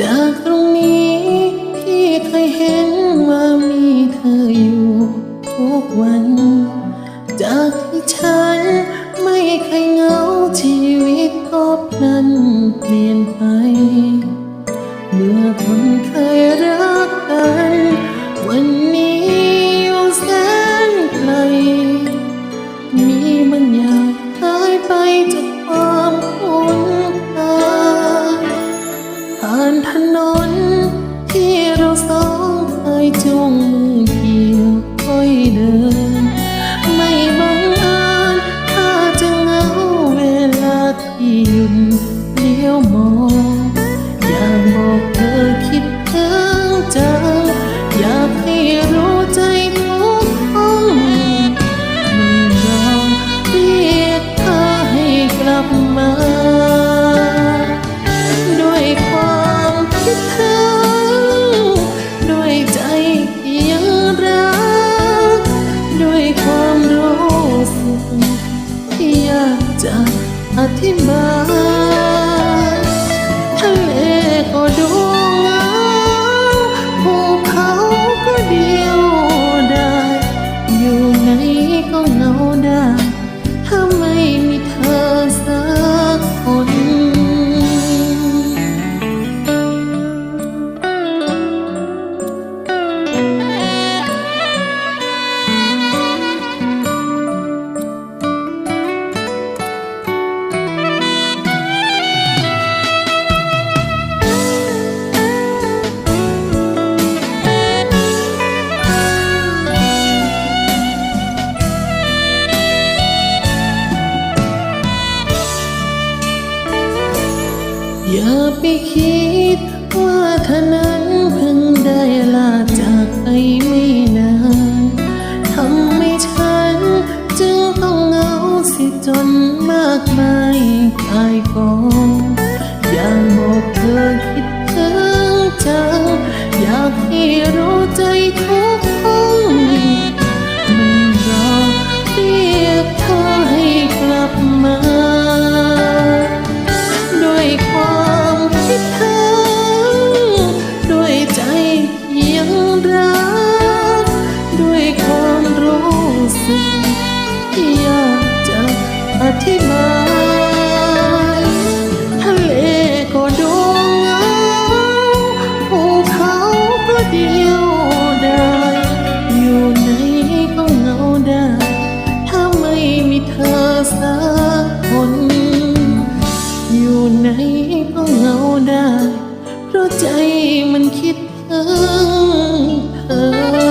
จากตรงนี้พี่เคยเห็นว่ามีเธออยู่ทุกวัน จากที่ฉันไม่เคยเหงาชีวิตก็พลันเปลี่ยนไป เมื่อคนเคยรัก มองอยากบอกเธอคิดถึงจังอยากให้รู้ใจทุกห้องไม่ยอมเรียกเธอให้กลับมา ด้วยความคิดถึงด้วยใจยังรักด้วยความรู้สึกที่อยา เธอ อย่าไปคิดว่าเธอนั้นเพิ่งได้ลาจากไปไม่นานทำให้ฉันจึงต้องเหงาสิจนมากมายกายกอง ที่มาทะเลก็ดูเงาภูเขาก็เดียวดายอยู่ไหนก็เหงาได้ถ้าไม่มีเธอสักคน อยู่ไหนก็เหงาได้ เพราะใจมันคิดถึงเธอ